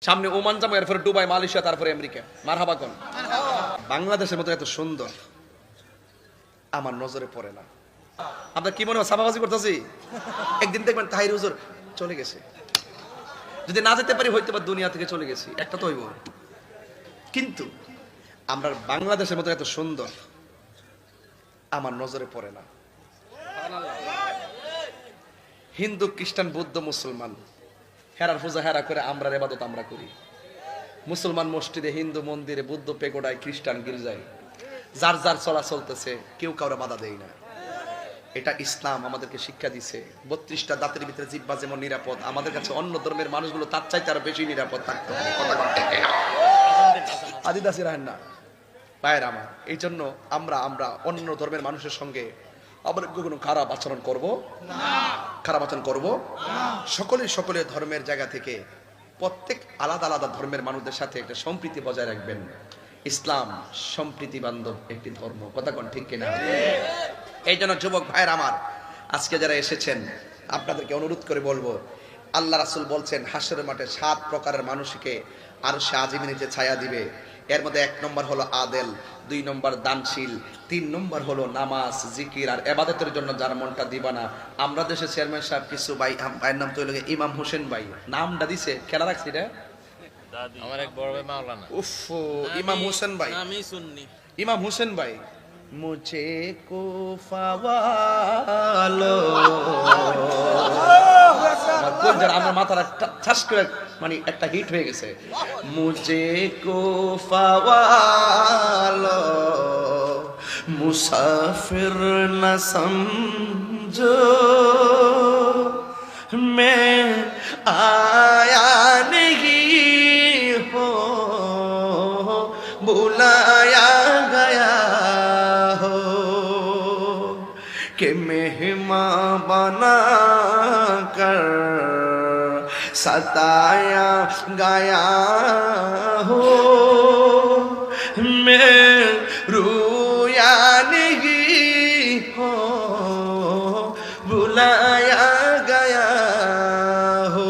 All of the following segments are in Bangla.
সামনে ওমান যাব এরপরে দুবাই মালয়েশিয়া তারপরে আমেরিকা। মারহাবা কোন? বাংলাদেশের মতো এত সুন্দর আমার নজরে পড়ে না। আপনার কি মনে হয় সাবাবাজি করতেছি? একদিন দেখবেন তাহির হুজুর চলে গেছে। যদি না যেতে পারি হয়তো বা দুনিয়া থেকে চলে গেছি। একটা তো হইব। কিন্তু আমরা বাংলাদেশের মতো এত সুন্দর আমার নজরে পড়ে না। হিন্দু খ্রিস্টান বৌদ্ধ মুসলমান হেরার পূজা হেরা করে আমরা এবাদত আমরা করি। মুসলমান মসজিদে হিন্দু মন্দিরে বুদ্ধ পেগোডায় খ্রিস্টান গির্জায় যার যার চলা চলতেছে কেউ কাউরে বাধা দেয় না। এটা ইসলাম আমাদেরকে শিক্ষা দিছে। বত্রিশটা দাঁতের ভিতরে জিব্বা যেমন নিরাপদ, আমাদের কাছে অন্য ধর্মের মানুষগুলো তার চাইতে আরও বেশি নিরাপদ থাকতে আদিদাসী রাহেন না। পায়ের আমার এই জন্য আমরা আমরা অন্য ধর্মের মানুষের সঙ্গে আবার কোনো খারাপ আচরণ করব? খারাপ আচরণ করব? সকলে সকলে ধর্মের জায়গা থেকে প্রত্যেক আলাদা আলাদা ধর্মের মানুষদের সাথে একটা সম্প্রীতি বজায় রাখবেন। ইসলাম সম্প্রীতি বান্ধব একটি ধর্ম। কথা কোন ঠিক কিনা? এই জন্য যুবক ভাইয়ের আমার আজকে যারা এসেছেন আপনাদেরকে অনুরোধ করে বলব আল্লাহ রাসুল বলছেন হাসরের মাঠে সাত প্রকারের মানুষকে আর সে আজিমিনে যে ছায়া দিবে। এর মধ্যে এক নম্বর হলো আদেল দুই নম্বর দানশীল তিন নম্বর হলো নামাজ জিকির আর এবাদতের জন্য যার মনটা দিবানা। আমরা দেশে চেয়ারম্যান সাহেব কিছু ভাই ভাইয়ের নাম তো হলো ইমাম হোসেন ভাই। নামটা দিছে খেলা রাখছি রে। আমার এক বড় ভাই মাওলানা। উফ ইমাম হোসেন ভাই। আমি শুননি ইমাম হোসেন ভাই। মুঝে কো ফাওয়ালো কলজার আমার মাথার ঠাস করে মানে একটা হিট হয়ে গেছে। মুজে কোফাওয়ালো মুসাফির না সমঝো। মে আয়া নেহি হো, বুলায়া کہ مہماں بنا کر ستایا گیا ہو میں رویا نہیں ہو بلایا گیا ہو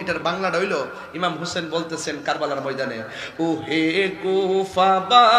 এটার বাংলা রইল ইমাম হোসেন বলতেছেন কারবালার ময়দানে ও হে কুফাবাসী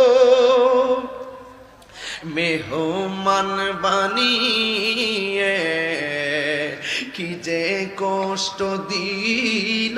মেহমান বানিয়ে কি যে কষ্ট দিল।